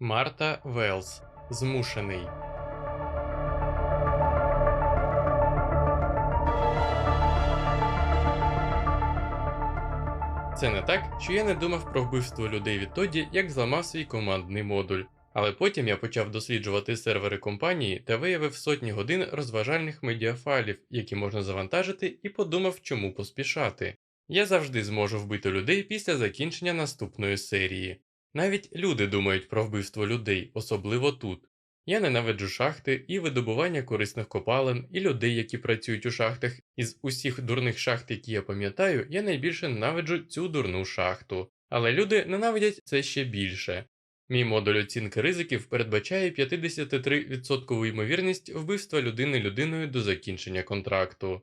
Марта Велс. Змушений. Це не так, що я не думав про вбивство людей відтоді, як зламав свій командний модуль. Але потім я почав досліджувати сервери компанії та виявив сотні годин розважальних медіафайлів, які можна завантажити, і подумав, чому поспішати. Я завжди зможу вбити людей після закінчення наступної серії. Навіть люди думають про вбивство людей, особливо тут. Я ненавиджу шахти і видобування корисних копалин, і людей, які працюють у шахтах. Із усіх дурних шахт, які я пам'ятаю, я найбільше ненавиджу цю дурну шахту. Але люди ненавидять це ще більше. Мій модуль оцінки ризиків передбачає 53% ймовірність вбивства людини людиною до закінчення контракту.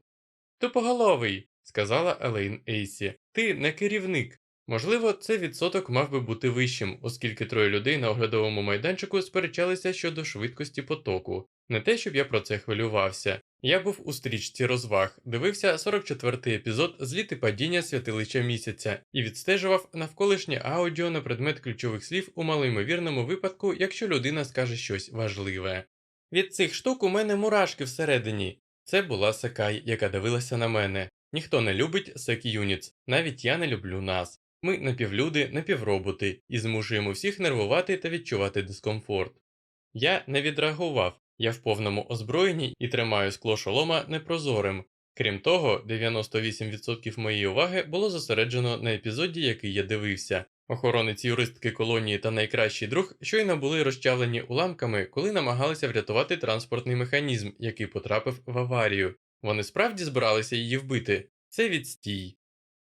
Тупоголовий, сказала Елейн Ейсі, ти не керівник. Можливо, цей відсоток мав би бути вищим, оскільки троє людей на оглядовому майданчику сперечалися щодо швидкості потоку. Не те, щоб я про це хвилювався. Я був у стрічці розваг, дивився 44-й епізод зліт і падіння святилища місяця і відстежував навколишнє аудіо на предмет ключових слів у малоймовірному випадку, якщо людина скаже щось важливе. Від цих штук у мене мурашки всередині. Це була Секай, яка дивилася на мене. Ніхто не любить Сек Юніц, навіть я не люблю нас. Ми напівлюди, напівроботи і змушуємо всіх нервувати та відчувати дискомфорт. Я не відреагував, я в повному озброєнні і тримаю скло шолома непрозорим. Крім того, 98% моєї уваги було зосереджено на епізоді, який я дивився. Охоронець юристки колонії та найкращий друг щойно були розчавлені уламками, коли намагалися врятувати транспортний механізм, який потрапив в аварію. Вони справді збиралися її вбити. Це відстій.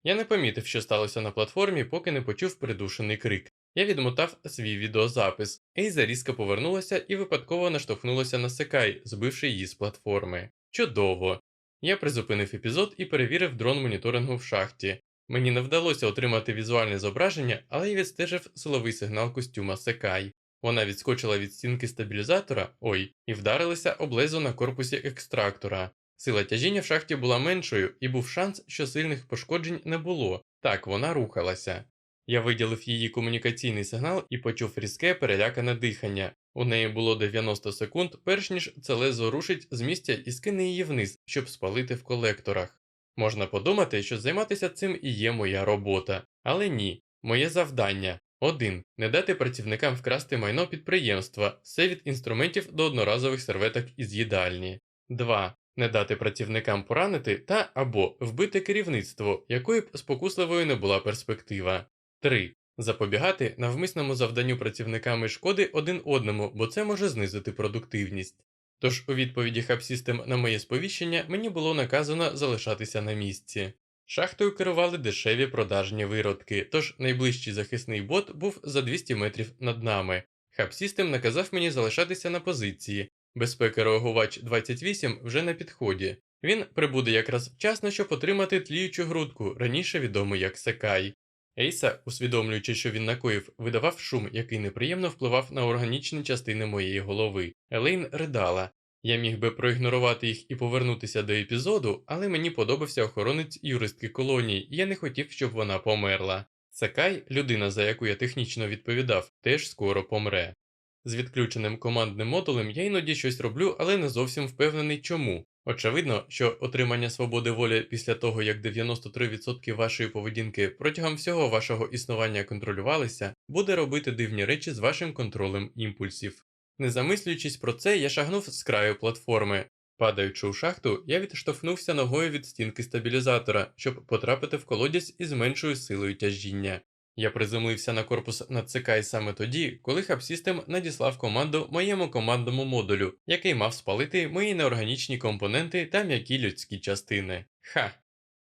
Я не помітив, що сталося на платформі, поки не почув придушений крик. Я відмотав свій відеозапис. Ейза різко повернулася і випадково наштовхнулася на Секай, збивши її з платформи. Чудово! Я призупинив епізод і перевірив дрон моніторингу в шахті. Мені не вдалося отримати візуальне зображення, але я відстежив силовий сигнал костюма Секай. Вона відскочила від стінки стабілізатора, ой, і вдарилася об лезо на корпусі екстрактора. Сила тяжіння в шахті була меншою, і був шанс, що сильних пошкоджень не було. Так, вона рухалася. Я виділив її комунікаційний сигнал і почув різке перелякане дихання. У неї було 90 секунд, перш ніж це лезо рушить з місця і скине її вниз, щоб спалити в колекторах. Можна подумати, що займатися цим і є моя робота, але ні, моє завдання 1. Не дати працівникам вкрасти майно підприємства, все від інструментів до одноразових серветок із їдальні. 2. Не дати працівникам поранити та або вбити керівництво, якою б спокусливою не була перспектива. 3. Запобігати навмисному завданню працівниками шкоди один одному, бо це може знизити продуктивність. Тож у відповіді Хабсістем на моє сповіщення мені було наказано залишатися на місці. Шахтою керували дешеві продажні виродки, тож найближчий захисний бот був за 200 метрів над нами. Хабсістем наказав мені залишатися на позиції. Безпека-реагувач 28 вже на підході. Він прибуде якраз вчасно, щоб отримати тліючу грудку, раніше відому як Секай. Ейса, усвідомлюючи, що він накоїв, видавав шум, який неприємно впливав на органічні частини моєї голови. Елейн ридала. Я міг би проігнорувати їх і повернутися до епізоду, але мені подобався охоронець юристки колонії, і я не хотів, щоб вона померла. Сакай, людина, за яку я технічно відповідав, теж скоро помре. З відключеним командним модулем я іноді щось роблю, але не зовсім впевнений чому. Очевидно, що отримання свободи волі після того, як 93% вашої поведінки протягом всього вашого існування контролювалися, буде робити дивні речі з вашим контролем імпульсів. Не замислюючись про це, я шагнув з краю платформи. Падаючи у шахту, я відштовхнувся ногою від стінки стабілізатора, щоб потрапити в колодязь із меншою силою тяжіння. Я приземлився на корпус Нацикай саме тоді, коли Хабсістем надіслав команду моєму командному модулю, який мав спалити мої неорганічні компоненти та м'які людські частини. Ха.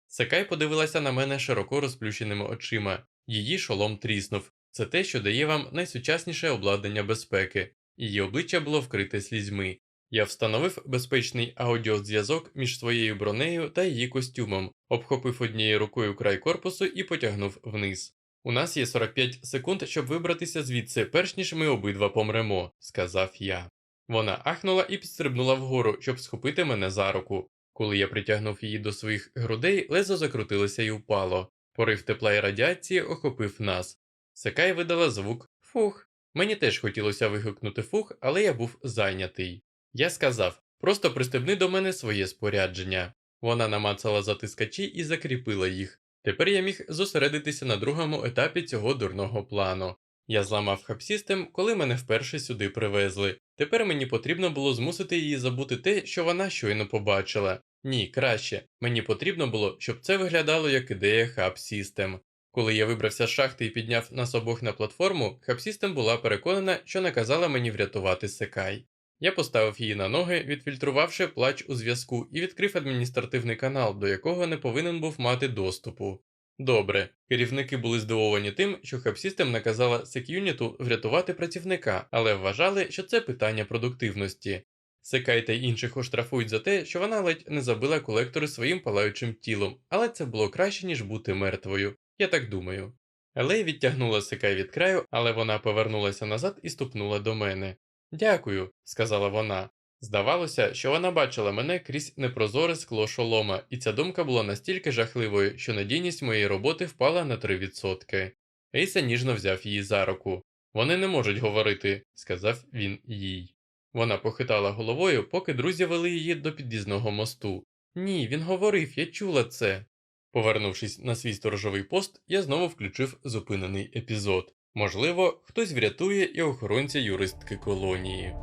Секай подивилася на мене широко розплющеними очима. Її шолом тріснув. Це те, що дає вам найсучасніше обладнання безпеки. Її обличчя було вкрите слізьми. Я встановив безпечний аудіозв'язок між своєю бронею та її костюмом, обхопив однією рукою край корпусу і потягнув вниз. У нас є 45 секунд, щоб вибратися звідси, перш ніж ми обидва помремо, сказав я. Вона ахнула і підстрибнула вгору, щоб схопити мене за руку. Коли я притягнув її до своїх грудей, лезо закрутилося і впало. Порив тепла і радіації охопив нас. Секай видала звук фух Мені теж хотілося вигукнути фух, але я був зайнятий. Я сказав: просто пристебни до мене своє спорядження. Вона намацала затискачі і закріпила їх. Тепер я міг зосередитися на другому етапі цього дурного плану. Я зламав хабсістем, коли мене вперше сюди привезли. Тепер мені потрібно було змусити її забути те, що вона щойно побачила. Ні, краще. Мені потрібно було, щоб це виглядало як ідея System. Коли я вибрався з шахти і підняв нас обох на платформу, System була переконана, що наказала мені врятувати Секай. Я поставив її на ноги, відфільтрувавши плач у зв'язку, і відкрив адміністративний канал, до якого не повинен був мати доступу. Добре, керівники були здивовані тим, що Hub-System наказала SecUnit врятувати працівника, але вважали, що це питання продуктивності. Секай та інших оштрафують за те, що вона ледь не забила колектори своїм палаючим тілом, але це було краще, ніж бути мертвою. Я так думаю. Елей відтягнула Секай від краю, але вона повернулася назад і ступнула до мене. Дякую, сказала вона. Здавалося, що вона бачила мене крізь непрозоре скло шолома, і ця думка була настільки жахливою, що надійність моєї роботи впала на 3%. Ейса ніжно взяв її за руку. Вони не можуть говорити, сказав він їй. Вона похитала головою, поки друзі вели її до під'їзного мосту. Ні, він говорив, я чула це. Повернувшись на свій сторожовий пост, я знову включив зупинений епізод. Можливо, хтось врятує і охоронця юристки колонії.